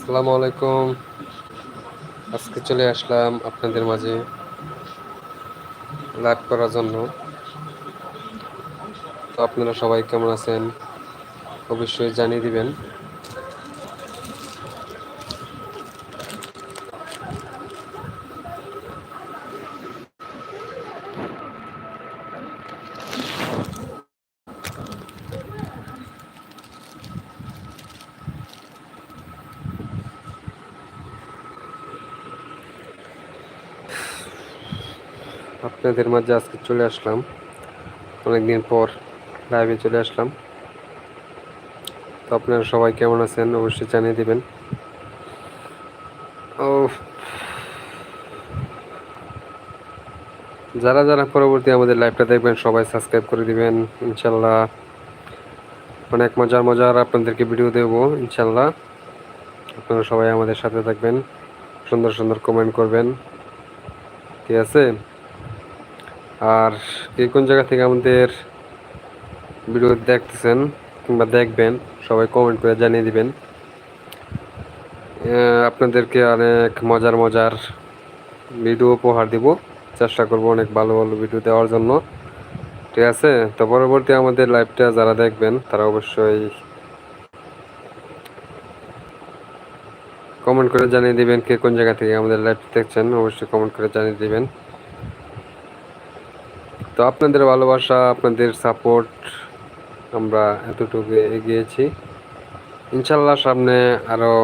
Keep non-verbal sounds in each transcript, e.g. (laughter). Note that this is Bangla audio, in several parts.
আসসালামু আলাইকুম। আজকে চলে আসলাম আপনাদের মাঝে লাইভ করার জন্য। তো আপনারা সবাই কেমন আছেন? অবশ্যই জানিয়ে দিবেন। আপনাদের মাঝে আজকে চলে আসলাম। অনেকদিন পর লাইভে চলে আসলাম। তো আপনারা সবাই কেমন আছেন অবশ্যই জানিয়ে দেবেন। ও, যারা যারা পরবর্তী আমাদের লাইভটা দেখবেন, সবাই সাবস্ক্রাইব করে দিবেন, ইনশাল্লাহ। অনেক মজার মজার আপনাদেরকে ভিডিও দেব, ইনশাল্লাহ। আপনারা সবাই আমাদের সাথে থাকবেন, সুন্দর সুন্দর কমেন্ট করবেন। ঠিক আছে? আর কে কোন জায়গা থেকে আমাদের ভিডিও দেখতেছেন কিংবা দেখবেন, সবাই কমেন্ট করে জানিয়ে দিবেন। আপনাদেরকে অনেক মজার মজার ভিডিও উপহার দিব। চেষ্টা করব অনেক ভালো ভালো ভিডিও দেওয়ার জন্য। ঠিক আছে? তো পরবর্তী আমাদের লাইভটা যারা দেখবেন, তারা অবশ্যই কমেন্ট করে জানিয়ে দিবেন কে কোন জায়গা থেকে আমাদের লাইভ দেখছেন। অবশ্যই কমেন্ট করে জানিয়ে দিবেন। তো আপনাদের ভালোবাসা, আপনাদের সাপোর্ট আমরা এতটুকু এগিয়েছি। ইনশাল্লাহ সামনে আরও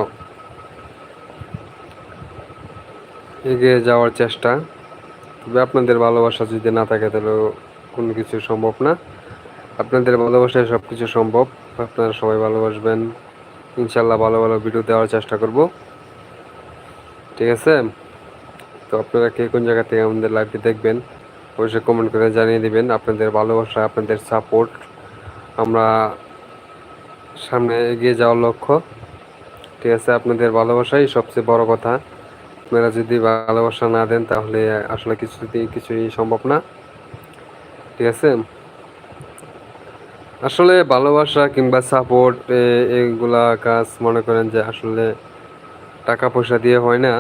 এগিয়ে যাওয়ার চেষ্টা। তবে আপনাদের ভালোবাসা যদি না থাকে, তাহলে কোনো কিছু সম্ভব না। আপনাদের ভালোবাসায় সব কিছু সম্ভব। আপনারা সবাই ভালোবাসবেন। ইনশাল্লাহ ভালো ভালো ভিডিও দেওয়ার চেষ্টা করব। ঠিক আছে? তো আপনারা কে কোন জায়গা থেকে আমাদের লাইভটি দেখবেন? অবশ্যই কমেন্ট করে জানিয়ে দিবেন। আপনাদের ভালোবাসা, আপনাদের সাপোর্ট আমরা সামনে এগিয়ে যাওয়ার লক্ষ্য। ঠিক আছে, আপনাদের ভালোবাসাই সবচেয়ে বড় কথা। আপনারা যদি ভালোবাসা না দেন, তাহলে আসলে কিছুতেই কিছুই সম্ভব না। ঠিক আছে? আসলে ভালোবাসা কিংবা সাপোর্ট এগুলা কাজ মনে করেন যে আসলে টাকা পয়সা দিয়ে হয় না।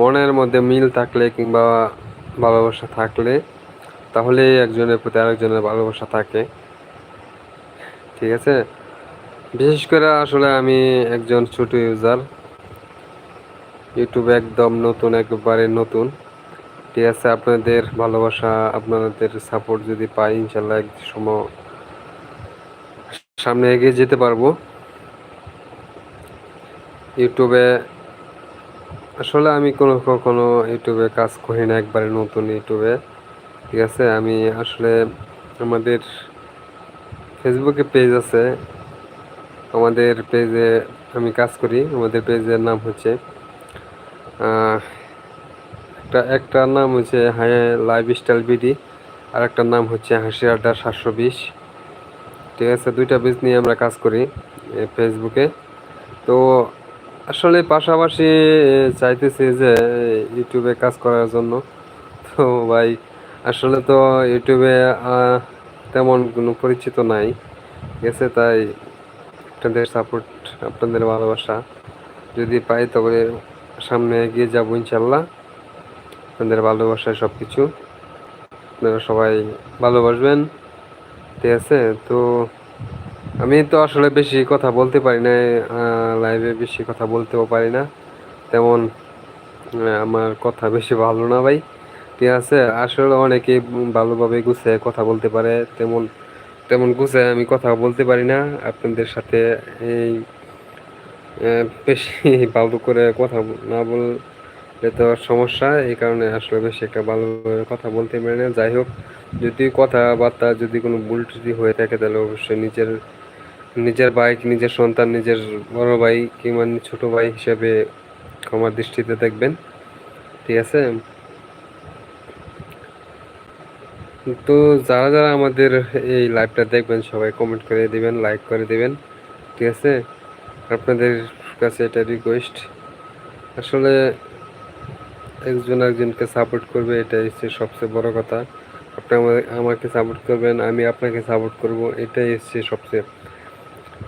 মনের মধ্যে মিল থাকলে কিংবা ভালোবাসা থাকলে, তাহলে একজনের প্রতি আরেকজনের ভালোবাসা থাকে। ঠিক আছে? বিশেষ করে আসলে আমি একজন ছোট ইউজার ইউটিউবে একদম নতুন, একবারে নতুন। ঠিক আছে? আপনাদের ভালোবাসা, আপনাদের সাপোর্ট যদি পাই ইনশাল্লাহ এক সময় সামনে এগিয়ে যেতে পারব। ইউটিউবে আসলে আমি কোনো কখনো ইউটিউবে কাজ করি না, একবারে নতুন ইউটিউবে। ঠিক আছে? আমি আসলে আমাদের ফেসবুকে পেজ আছে। আমাদের পেজে আমি কাজ করি। আমাদের পেজের নাম হচ্ছে একটা একটা নাম হচ্ছে হাই লাইফ স্টাইল বিডি আর একটা নাম হচ্ছে হাসি আড্ডা সাতশো বিশ। ঠিক আছে? দুইটা পেজ নিয়ে আমরা কাজ করি ফেসবুকে তো আসলে পাশাপাশি চাইতেছি যে, ইউটিউবে কাজ করার জন্য। তো ভাই, আসলে তো ইউটিউবে তেমন কোনো পরিচিত নাই। গেছে তাই আপনাদের সাপোর্ট আপনাদের ভালোবাসা যদি পাই, তবে সামনে এগিয়ে যাব ইনশাল্লাহ আপনাদের ভালোবাসায় সব কিছু আপনারা সবাই ভালোবাসবেন। ঠিক আছে, তো আমি তো আসলে বেশি কথা বলতে পারি না লাইভে বেশি কথা বলতেও পারি না। তেমন আমার কথা বেশি ভালো না ভাই। ঠিক আছে? আসলে অনেকে ভালোভাবে গুছে কথা বলতে পারে, তেমন তেমন গুছে আমি কথা বলতে পারি না। আপনাদের সাথে এই বেশি (laughs) ভালো করে কথা না বললে তো সমস্যা। এই কারণে আসলে বেশি একটা ভালোভাবে কথা বলতে পারি না। যাই হোক, যদি কথাবার্তা যদি কোনো ভুল ত্রুটি হয়ে থাকে, তাহলে অবশ্যই নিজের নিজের বাইক নিজের সন্তান, নিজের বড় ভাই কিংবা ছোট ভাই হিসেবে ক্ষমার দৃষ্টিতে দেখবেন। ঠিক আছে? তো যারা যারা আমাদের এই লাইভটা দেখবেন, সবাই কমেন্ট করে দিবেন লাইক করে দিবেন। ঠিক আছে? আপনাদের কাছে এটা রিকোয়েস্ট আসলে একজন একজনকে সাপোর্ট করবে, এটাই হচ্ছে সবচেয়ে বড় কথা। আপনি আমাকে সাপোর্ট করবেন, আমি আপনাকে সাপোর্ট করব, এটাই হচ্ছে সবচেয়ে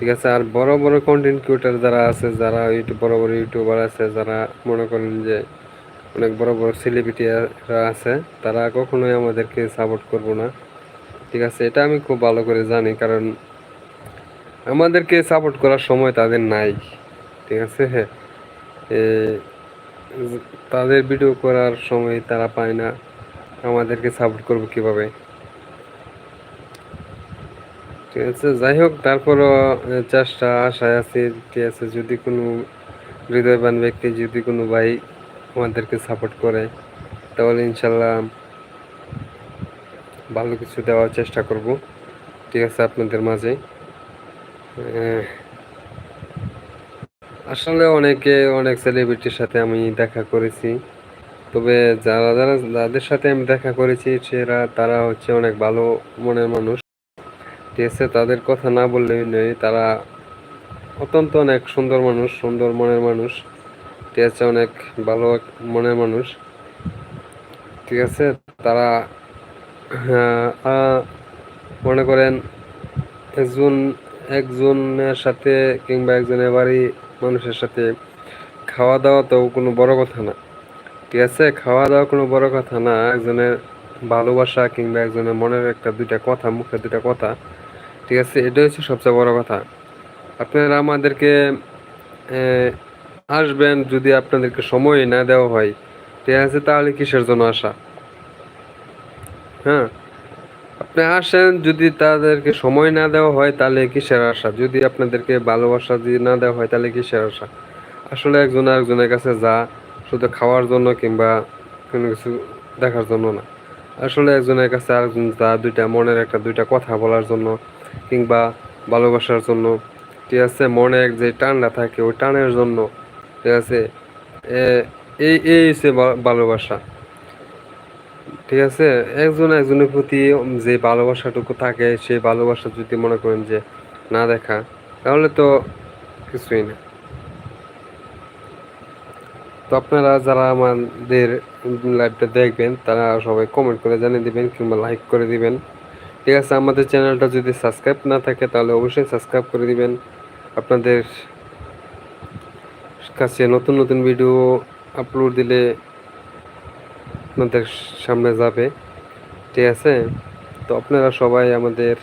ঠিক আছে, আর বড় বড় কন্টেন্ট ক্রিয়েটার যারা আছে, যারা ইউটিউব, বড় বড় ইউটিউবার আছে, যারা মনে করেন যে অনেক বড় বড় সেলিব্রিটিরা আছে, তারা কখনোই আমাদেরকে সাপোর্ট করব না। ঠিক আছে, এটা আমি খুব ভালো করে জানি, কারণ আমাদেরকে সাপোর্ট করার সময় তাদের নাই। ঠিক আছে হ্যাঁ। তাদের ভিডিও করার সময় তারা পায় না। আমাদেরকে সাপোর্ট করব কীভাবে? ঠিক আছে যাই হোক, তারপরও চেষ্টা আশায় আছি ঠিক আছে যদি কোনো হৃদয়বান ব্যক্তি, যদি কোনো ভাই আমাদেরকে সাপোর্ট করে, তাহলে ইনশাল্লাহ ভালো কিছু দেওয়ার চেষ্টা করব। ঠিক আছে, আপনাদের মাঝে। আসলে অনেকে, অনেক সেলিব্রিটির সাথে আমি দেখা করেছি। তবে যারা যারা, যাদের সাথে আমি দেখা করেছি, সেরা, তারা হচ্ছে অনেক ভালো মনের মানুষ। আছে তাদের কথা না বললেই নেই। তারা অত্যন্ত অনেক সুন্দর মানুষ, সুন্দর মনের মানুষ। ঠিক আছে অনেক ভালো মনের মানুষ। ঠিক আছে? তারা মনে করেন একজন, একজনের সাথে কিংবা একজনের বাড়ি মানুষের সাথে খাওয়া দাওয়া তো কোনো বড় কথা না। ঠিক আছে? খাওয়া দাওয়া কোনো বড় কথা না। একজনের ভালোবাসা কিংবা একজনের মনের একটা দুইটা কথা মুখে দুইটা কথা, ঠিক আছে? এটা হচ্ছে সবচেয়ে বড় কথা। আপনারা আমাদেরকে আসবেন যদি আপনাদেরকে সময় না দেওয়া হয়, ঠিক আছে? তাহলে কিসের জন্য আসা? হ্যাঁ? আপনি আসেন যদি তাদেরকে সময় না দেওয়া হয়, তাহলে কিসের আশা যদি আপনাদেরকে ভালোবাসা যদি না দেওয়া হয়, তাহলে কিসের আশা আসলে একজন আরেকজনের কাছে যা, শুধু খাওয়ার জন্য কিংবা কোনো কিছু দেখার জন্য না। আসলে একজনের কাছে আরেকজন যা দুইটা মনের একটা দুইটা কথা বলার জন্য কিংবা ভালোবাসার জন্য। ঠিক আছে, মনে এক যে টানটা থাকে, ওই টানের জন্য। ঠিক আছে এই এই হচ্ছে ভালোবাসা। ঠিক আছে, একজন একজনের প্রতি যে ভালোবাসাটুকু থাকে, সেই ভালোবাসা যদি মনে করেন যে না দেখা, তাহলে তো কিছুই না। তো আপনারা যারা আমাদের লাইভটা দেখবেন, তারা সবাই কমেন্ট করে জানিয়ে দিবেন কিংবা লাইক করে দিবেন। ঠিক আছে, আমাদের চ্যানেলটা যদি সাবস্ক্রাইব না থাকে, তাহলে অবশ্যই সাবস্ক্রাইব করে দিবেন। আপনাদের কাছে নতুন নতুন ভিডিও আপলোড দিলে আপনাদের সামনে যাবে। ঠিক আছে, তো আপনারা সবাই আমাদের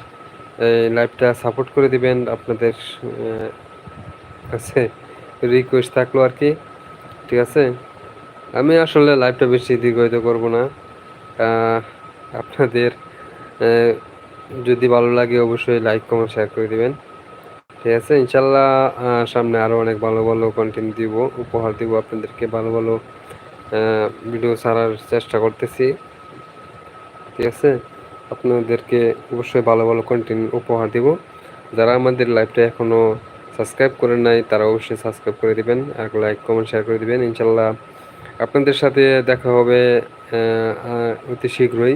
লাইভটা সাপোর্ট করে দিবেন। আপনাদের কাছে রিকোয়েস্ট থাকল আর কি। ঠিক আছে? আমি আসলে লাইভটা বেশি দীর্ঘায়িত করব না। আপনাদের যদি ভালো লাগে অবশ্যই লাইক কমেন্ট শেয়ার করে দিবেন। ঠিক আছে? ইনশাল্লাহ সামনে আরও অনেক ভালো ভালো কন্টেন্ট দিব, উপহার দিব আপনাদেরকে, ভালো ভালো ভিডিও ছাড়ার চেষ্টা করতেছি। ঠিক আছে? আপনাদেরকে অবশ্যই ভালো ভালো কন্টেন্ট উপহার দিব। যারা আমাদের লাইভটা এখনও সাবস্ক্রাইব করেন নাই, তারা অবশ্যই সাবস্ক্রাইব করে দিবেন আর লাইক, কমেন্ট, শেয়ার করে দিবেন, ইনশাল্লাহ। আপনাদের সাথে দেখা হবে অতি শীঘ্রই।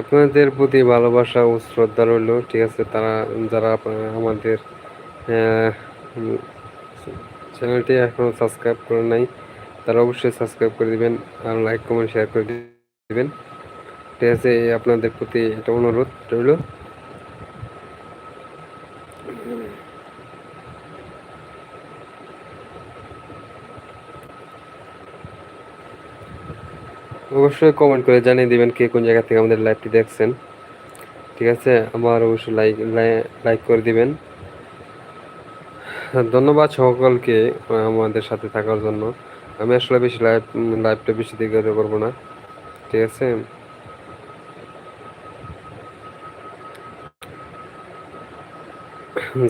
আপনাদের প্রতি ভালোবাসা ও শ্রদ্ধা রইল, ঠিক আছে? তারা, যারা আমাদের চ্যানেলটি এখনও সাবস্ক্রাইব করে নাই, তারা অবশ্যই সাবস্ক্রাইব করে দিবেন আর লাইক, কমেন্ট, শেয়ার করে দিবেন। ঠিক আছে, আপনাদের প্রতি একটা অনুরোধ রইল। অবশ্যই কমেন্ট করে জানিয়ে দিবেন কে কোন জায়গা থেকে আমাদের লাইভটি দেখছেন। ঠিক আছে? আমার অবশ্যই লাইক লাইক করে দিবেন। ধন্যবাদ সকলকে আমাদের সাথে থাকার জন্য। আমি আসলে বেশি লাইভ লাইভটা বেশি দীর্ঘায়িত করব না। ঠিক আছে?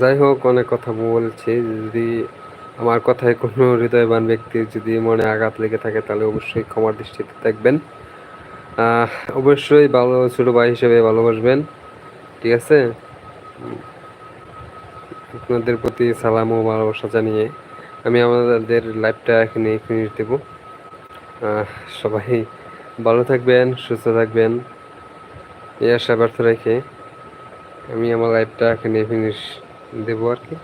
যাই হোক অনেক কথা বলছি। যদি আমার কথায় কোনো হৃদয়বান ব্যক্তির যদি মনে আঘাত লেগে থাকে, তাহলে অবশ্যই ক্ষমার দৃষ্টিতে দেখবেন। অবশ্যই ভালো ছোটো ভাই হিসেবে ভালোবাসবেন। ঠিক আছে? আপনাদের প্রতি সালাম ও ভালোবাসা জানিয়ে আমি আমাদের লাইভটা এখানে ফিনিশ দেব। সবাই ভালো থাকবেন, সুস্থ থাকবেন। এই আশা ব্যর্থ রেখে আমি আমার লাইভটা এখানে ফিনিশ দেবো আর কি